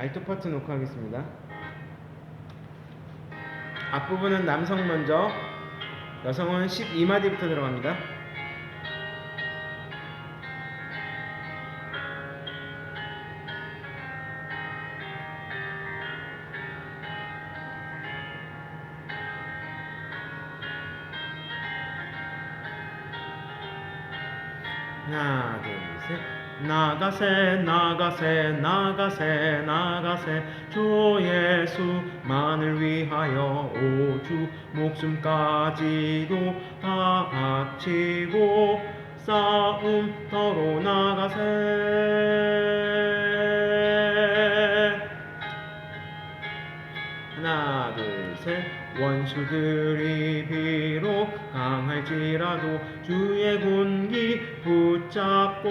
알토 파트 녹화하겠습니다. 앞부분은 남성 먼저, 여성은 12마디부터 들어갑니다. 하나, 둘, 셋. 나가세, 나가세, 나가세, 나가세. 주 예수만을 위하여 오주 목숨까지도 다 바치고 싸움 터로 나가세. 하나 둘 셋. 원수들이 비록 강할지라도 주의 군기 붙잡고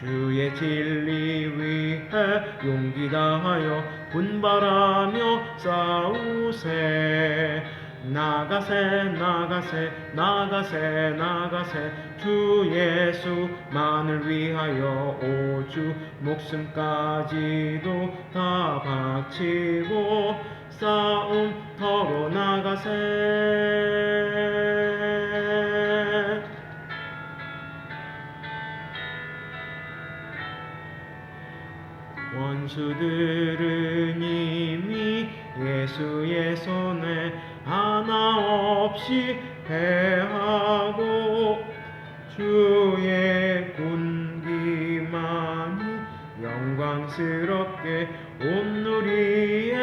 주의 진리 위해 용기 다하여 분발하며 싸우세 나가세 나가세 나가세 나가세. 주 예수만을 위하여 오주 목숨까지도 다 바치고 싸움 터로 나가세 원수들은 이미 예수의 손에 하나 없이 패하고 주의 군기만이 영광스럽게 온 누리에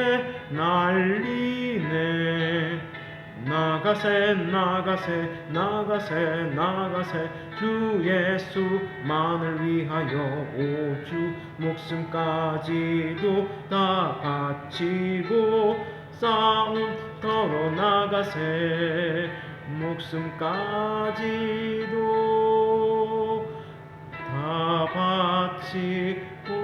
날리네 나가세 나가세 나가세 나가세. 주 예수만을 위하여 오주 목숨까지도 다 바치고 싸움터로 나가세. 목숨까지도 다 바치고